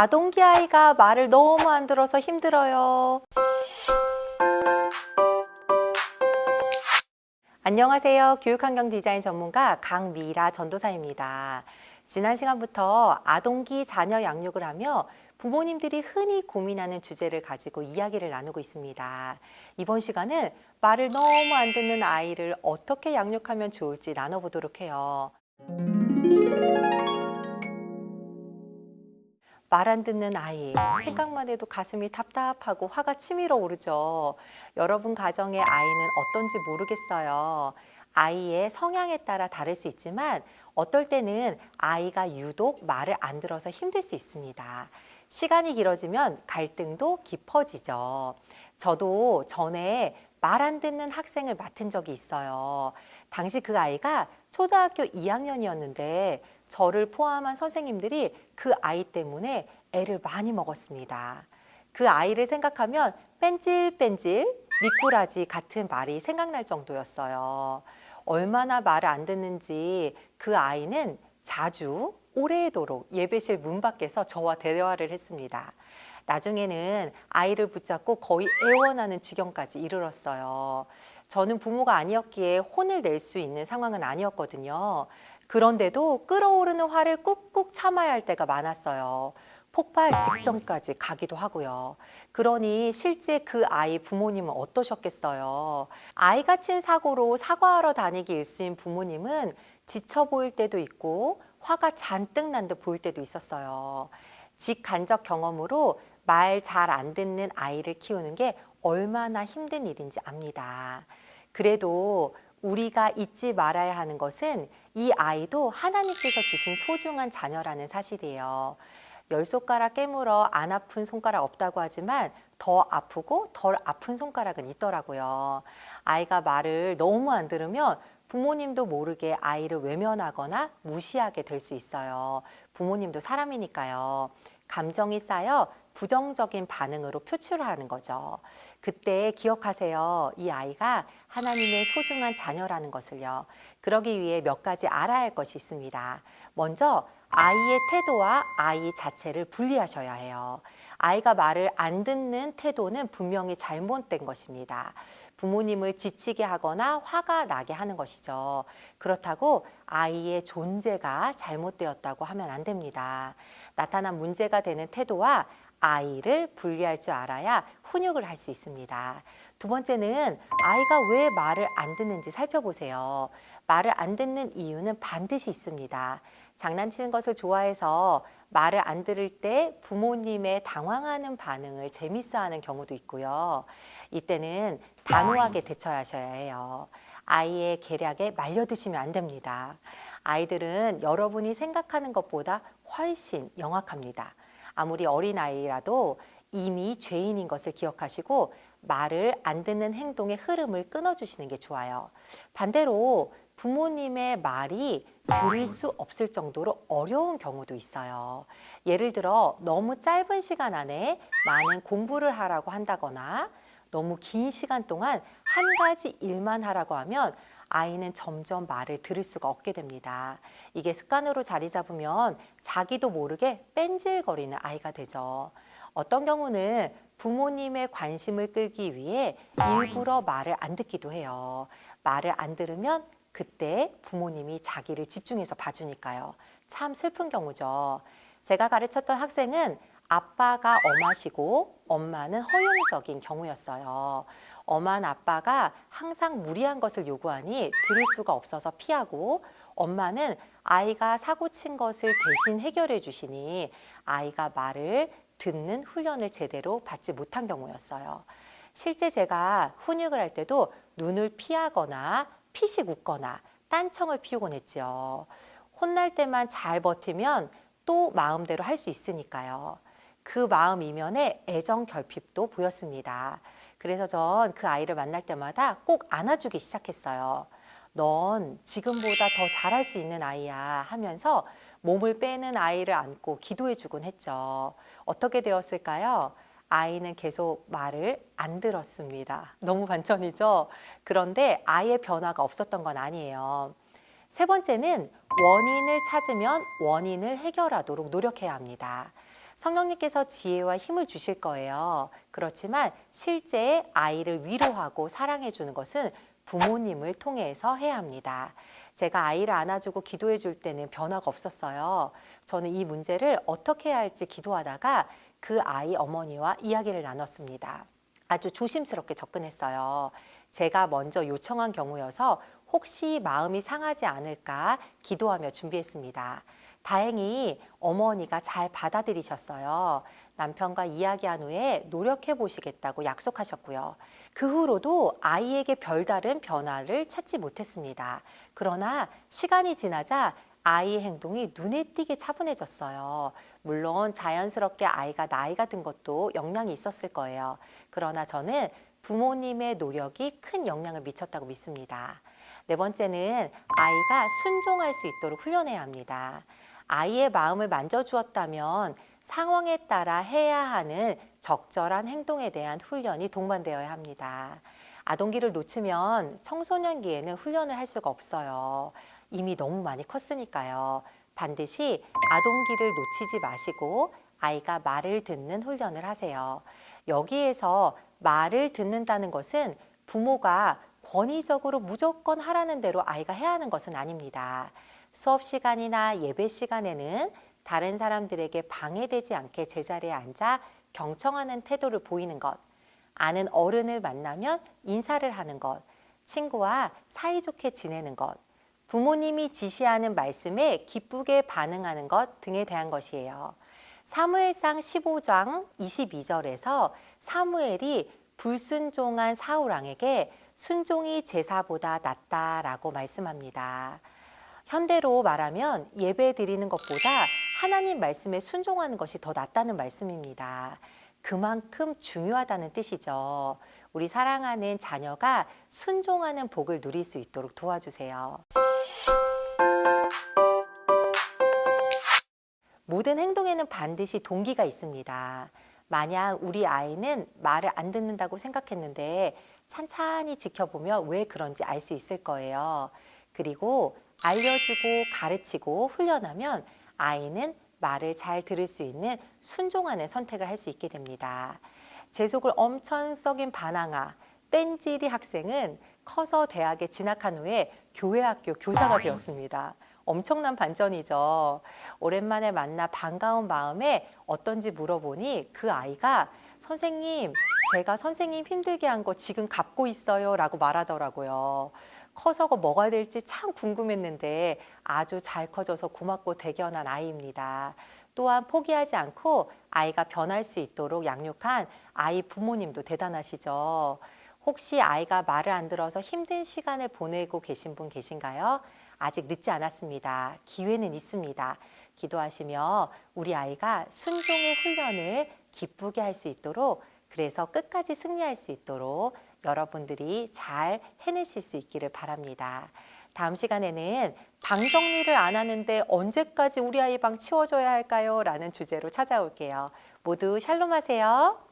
아동기 아이가 말을 너무 안 들어서 힘들어요. 안녕하세요. 교육환경 디자인 전문가 강미라 전도사입니다. 지난 시간부터 아동기 자녀 양육을 하며 부모님들이 흔히 고민하는 주제를 가지고 이야기를 나누고 있습니다. 이번 시간은 말을 너무 안 듣는 아이를 어떻게 양육하면 좋을지 나눠보도록 해요. 말 안 듣는 아이 생각만 해도 가슴이 답답하고 화가 치밀어 오르죠. 여러분 가정의 아이는 어떤지 모르겠어요. 아이의 성향에 따라 다를 수 있지만 어떨 때는 아이가 유독 말을 안 들어서 힘들 수 있습니다. 시간이 길어지면 갈등도 깊어지죠. 저도 전에 말 안 듣는 학생을 맡은 적이 있어요. 당시 그 아이가 초등학교 2학년이었는데 저를 포함한 선생님들이 그 아이 때문에 애를 많이 먹었습니다. 그 아이를 생각하면 뺀질뺀질 미꾸라지 같은 말이 생각날 정도였어요. 얼마나 말을 안 듣는지 그 아이는 자주 오래도록 예배실 문 밖에서 저와 대화를 했습니다. 나중에는 아이를 붙잡고 거의 애원하는 지경까지 이르렀어요. 저는 부모가 아니었기에 혼을 낼 수 있는 상황은 아니었거든요. 그런데도 끓어오르는 화를 꾹꾹 참아야 할 때가 많았어요. 폭발 직전까지 가기도 하고요. 그러니 실제 그 아이 부모님은 어떠셨겠어요? 아이가 친 사고로 사과하러 다니기 일수인 부모님은 지쳐 보일 때도 있고 화가 잔뜩 난 듯 보일 때도 있었어요. 직간접 경험으로 말 잘 안 듣는 아이를 키우는 게 얼마나 힘든 일인지 압니다. 그래도 우리가 잊지 말아야 하는 것은 이 아이도 하나님께서 주신 소중한 자녀라는 사실이에요. 열 손가락 깨물어 안 아픈 손가락 없다고 하지만 더 아프고 덜 아픈 손가락은 있더라고요. 아이가 말을 너무 안 들으면 부모님도 모르게 아이를 외면하거나 무시하게 될 수 있어요. 부모님도 사람이니까요. 감정이 쌓여 부정적인 반응으로 표출하는 거죠. 그때 기억하세요. 이 아이가 하나님의 소중한 자녀라는 것을요. 그러기 위해 몇 가지 알아야 할 것이 있습니다. 먼저 아이의 태도와 아이 자체를 분리하셔야 해요. 아이가 말을 안 듣는 태도는 분명히 잘못된 것입니다. 부모님을 지치게 하거나 화가 나게 하는 것이죠. 그렇다고 아이의 존재가 잘못되었다고 하면 안 됩니다. 나타난 문제가 되는 태도와 아이를 분리할 줄 알아야 훈육을 할 수 있습니다. 두 번째는 아이가 왜 말을 안 듣는지 살펴보세요. 말을 안 듣는 이유는 반드시 있습니다. 장난치는 것을 좋아해서 말을 안 들을 때 부모님의 당황하는 반응을 재밌어 하는 경우도 있고요. 이때는 단호하게 대처하셔야 해요. 아이의 계략에 말려드시면 안 됩니다. 아이들은 여러분이 생각하는 것보다 훨씬 영악합니다. 아무리 어린아이라도 이미 죄인인 것을 기억하시고 말을 안 듣는 행동의 흐름을 끊어주시는 게 좋아요. 반대로 부모님의 말이 들을 수 없을 정도로 어려운 경우도 있어요. 예를 들어 너무 짧은 시간 안에 많은 공부를 하라고 한다거나 너무 긴 시간 동안 한 가지 일만 하라고 하면 아이는 점점 말을 들을 수가 없게 됩니다. 이게 습관으로 자리 잡으면 자기도 모르게 뺀질거리는 아이가 되죠. 어떤 경우는 부모님의 관심을 끌기 위해 일부러 말을 안 듣기도 해요. 말을 안 들으면 그때 부모님이 자기를 집중해서 봐주니까요. 참 슬픈 경우죠. 제가 가르쳤던 학생은 아빠가 엄하시고 엄마는 허용적인 경우였어요. 엄한 아빠가 항상 무리한 것을 요구하니 들을 수가 없어서 피하고 엄마는 아이가 사고 친 것을 대신 해결해 주시니 아이가 말을 듣는 훈련을 제대로 받지 못한 경우였어요. 실제 제가 훈육을 할 때도 눈을 피하거나 피식 웃거나 딴청을 피우곤 했지요. 혼날 때만 잘 버티면 또 마음대로 할 수 있으니까요. 그 마음 이면에 애정 결핍도 보였습니다. 그래서 전 그 아이를 만날 때마다 꼭 안아주기 시작했어요. 넌 지금보다 더 잘할 수 있는 아이야 하면서 몸을 빼는 아이를 안고 기도해 주곤 했죠. 어떻게 되었을까요? 아이는 계속 말을 안 들었습니다. 너무 반전이죠? 그런데 아이의 변화가 없었던 건 아니에요. 세 번째는 원인을 찾으면 원인을 해결하도록 노력해야 합니다. 성령님께서 지혜와 힘을 주실 거예요. 그렇지만 실제 아이를 위로하고 사랑해 주는 것은 부모님을 통해서 해야 합니다. 제가 아이를 안아주고 기도해 줄 때는 변화가 없었어요. 저는 이 문제를 어떻게 해야 할지 기도하다가 그 아이 어머니와 이야기를 나눴습니다. 아주 조심스럽게 접근했어요. 제가 먼저 요청한 경우여서 혹시 마음이 상하지 않을까 기도하며 준비했습니다. 다행히 어머니가 잘 받아들이셨어요. 남편과 이야기한 후에 노력해 보시겠다고 약속하셨고요. 그 후로도 아이에게 별다른 변화를 찾지 못했습니다. 그러나 시간이 지나자 아이의 행동이 눈에 띄게 차분해졌어요. 물론 자연스럽게 아이가 나이가 든 것도 영향이 있었을 거예요. 그러나 저는 부모님의 노력이 큰 영향을 미쳤다고 믿습니다. 네 번째는 아이가 순종할 수 있도록 훈련해야 합니다. 아이의 마음을 만져주었다면 상황에 따라 해야 하는 적절한 행동에 대한 훈련이 동반되어야 합니다. 아동기를 놓치면 청소년기에는 훈련을 할 수가 없어요. 이미 너무 많이 컸으니까요. 반드시 아동기를 놓치지 마시고 아이가 말을 듣는 훈련을 하세요. 여기에서 말을 듣는다는 것은 부모가 권위적으로 무조건 하라는 대로 아이가 해야 하는 것은 아닙니다. 수업 시간이나 예배 시간에는 다른 사람들에게 방해되지 않게 제자리에 앉아 경청하는 태도를 보이는 것, 아는 어른을 만나면 인사를 하는 것, 친구와 사이좋게 지내는 것, 부모님이 지시하는 말씀에 기쁘게 반응하는 것 등에 대한 것이에요. 사무엘상 15장 22절에서 사무엘이 불순종한 사울왕에게 순종이 제사보다 낫다라고 말씀합니다. 현대로 말하면 예배 드리는 것보다 하나님 말씀에 순종하는 것이 더 낫다는 말씀입니다. 그만큼 중요하다는 뜻이죠. 우리 사랑하는 자녀가 순종하는 복을 누릴 수 있도록 도와주세요. 모든 행동에는 반드시 동기가 있습니다. 만약 우리 아이는 말을 안 듣는다고 생각했는데 찬찬히 지켜보면 왜 그런지 알 수 있을 거예요. 그리고 알려주고 가르치고 훈련하면 아이는 말을 잘 들을 수 있는 순종하는 선택을 할 수 있게 됩니다. 제 속을 엄청 썩인 반항아 뺀질이 학생은 커서 대학에 진학한 후에 교회 학교 교사가 되었습니다. 엄청난 반전이죠. 오랜만에 만나 반가운 마음에 어떤지 물어보니 그 아이가 선생님, 제가 선생님 힘들게 한 거 지금 갚고 있어요. 라고 말하더라고요. 커서가 뭐가 될지 참 궁금했는데 아주 잘 커져서 고맙고 대견한 아이입니다. 또한 포기하지 않고 아이가 변할 수 있도록 양육한 아이 부모님도 대단하시죠. 혹시 아이가 말을 안 들어서 힘든 시간을 보내고 계신 분 계신가요? 아직 늦지 않았습니다. 기회는 있습니다. 기도하시며 우리 아이가 순종의 훈련을 기쁘게 할 수 있도록 그래서 끝까지 승리할 수 있도록 여러분들이 잘 해내실 수 있기를 바랍니다. 다음 시간에는 방 정리를 안 하는데 언제까지 우리 아이 방 치워줘야 할까요? 라는 주제로 찾아올게요. 모두 샬롬 하세요.